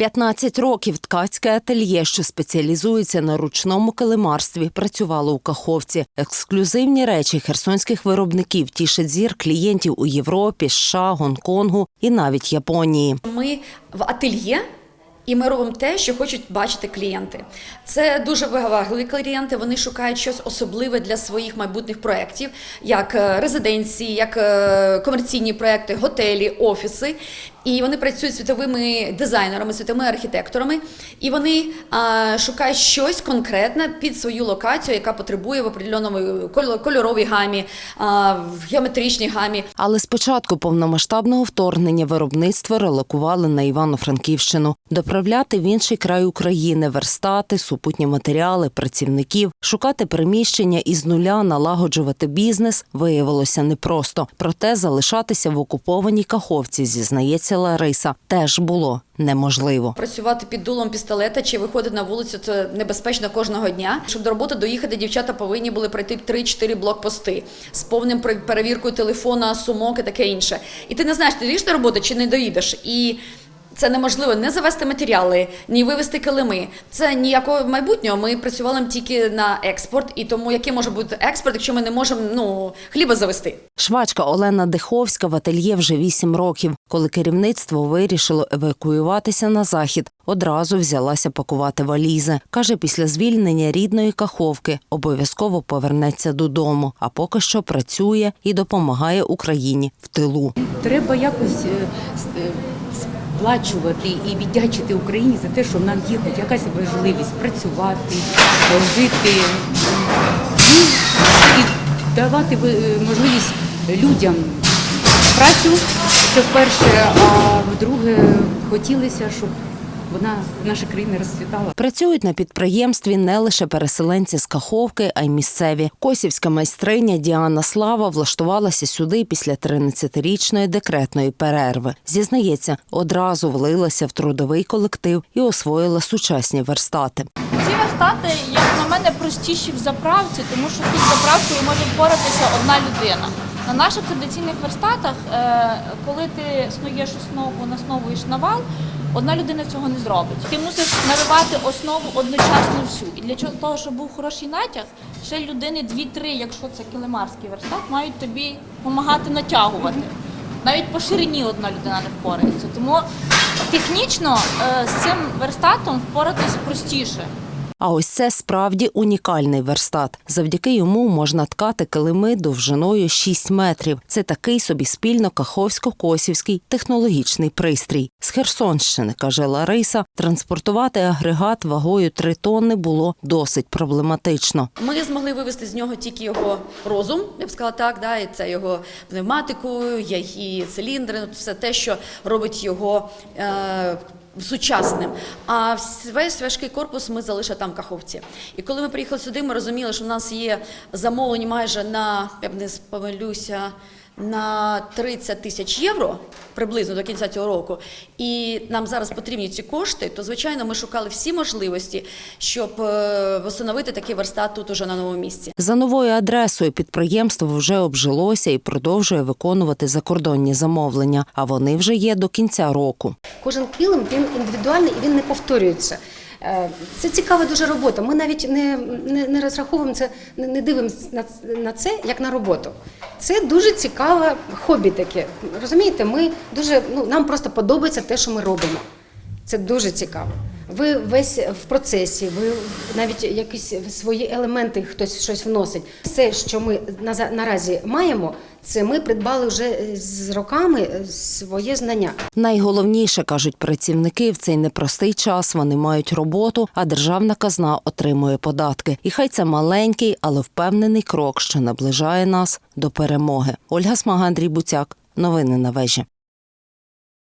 15 років ткацьке ательє, що спеціалізується на ручному килимарстві, працювало у Каховці. Ексклюзивні речі херсонських виробників тішать зір клієнтів у Європі, США, Гонконгу і навіть Японії. Ми в ательє. І ми робимо те, що хочуть бачити клієнти. Це дуже вивагливі клієнти. Вони шукають щось особливе для своїх майбутніх проєктів, як е, резиденції, як е, комерційні проекти, готелі, офіси. І вони працюють світовими дизайнерами, світовими архітекторами, і вони а, шукають щось конкретне під свою локацію, яка потребує в определеному кольоровій гамі, а, в геометричній гамі. Але з початку повномасштабного вторгнення виробництво релокували на Івано-Франківщину. Доправляти в інший край України верстати, супутні матеріали, працівників, шукати приміщення і з нуля налагоджувати бізнес виявилося непросто. Проте залишатися в окупованій Каховці, зізнається Лариса, теж було неможливо. Працювати під дулом пістолета чи виходити на вулицю це небезпечно кожного дня. Щоб до роботи доїхати, дівчата повинні були пройти 3-4 блокпости з повним пер- перевіркою телефона, сумок і таке інше. І ти не знаєш, ти доїдеш до роботи чи не доїдеш. І це неможливо не завести матеріали, ні вивезти килими. Це ніякого майбутнього. Ми працювали тільки на експорт, і тому який може бути експорт, якщо ми не можемо ну хліба завести. Швачка Олена Диховська в ательє вже вісім років. Коли керівництво вирішило евакуюватися на захід, одразу взялася пакувати валізи. Каже, після звільнення рідної каховки обов'язково повернеться додому, а поки що працює і допомагає Україні в тилу. Треба якось сплачувати і віддячити Україні за те, що в нас є хоч якась можливість працювати, жити ну, і давати е, можливість людям працю. Це вперше, а вдруге хотілося, щоб вона наша країна розцвітала. Працюють на підприємстві не лише переселенці з Каховки, а й місцеві. Косівська майстриня Діана Слава влаштувалася сюди після 13-річної декретної перерви. Зізнається, одразу влилася в трудовий колектив і освоїла сучасні верстати. Ці верстати, як на мене, простіші в заправці, тому що під заправкою може впоратися одна людина. На наших традиційних верстатах, е, коли ти снуєш основу, насновуєш навал, одна людина цього не зробить. Ти мусиш наривати основу одночасно всю. І для того, щоб був хороший натяг, ще людини дві-три, якщо це килимарський верстат, мають тобі допомагати натягувати. Навіть по ширині одна людина не впорається. Тому технічно е, з цим верстатом впоратись простіше. А ось це справді унікальний верстат. Завдяки йому можна ткати килими довжиною 6 метрів. Це такий собі спільно каховсько-косівський технологічний пристрій. З Херсонщини, каже Лариса, транспортувати агрегат вагою 3 тонни було досить проблематично. Ми змогли вивести з нього тільки його розум, я б сказала так, да, і це його пневматику, її циліндри, ну, все те, що робить його е, сучасним. А весь важкий корпус ми залишили там в Каховці. І коли ми приїхали сюди, ми розуміли, що в нас є замовлення майже на, я б не помилюся, на 30 тисяч євро приблизно до кінця цього року, і нам зараз потрібні ці кошти, то звичайно ми шукали всі можливості, щоб е, встановити такий верстат тут уже на новому місці. За новою адресою підприємство вже обжилося і продовжує виконувати закордонні замовлення. А вони вже є до кінця року. Кожен килим він індивідуальний і він не повторюється. Е, Це цікава дуже робота. Ми навіть не, не, не розраховуємо це, не, дивимося на, на це як на роботу. Це дуже цікаве хобі таке. Розумієте, ми дуже ну нам просто подобається те, що ми робимо. Це дуже цікаво. Ви весь в процесі, ви навіть якісь свої елементи хтось щось вносить. Все, що ми наразі маємо, це ми придбали вже з роками своє знання. Найголовніше кажуть працівники в цей непростий час. Вони мають роботу, а державна казна отримує податки. І хай це маленький, але впевнений крок, що наближає нас до перемоги. Ольга Смага, Андрій Буцяк. Новини на вежі.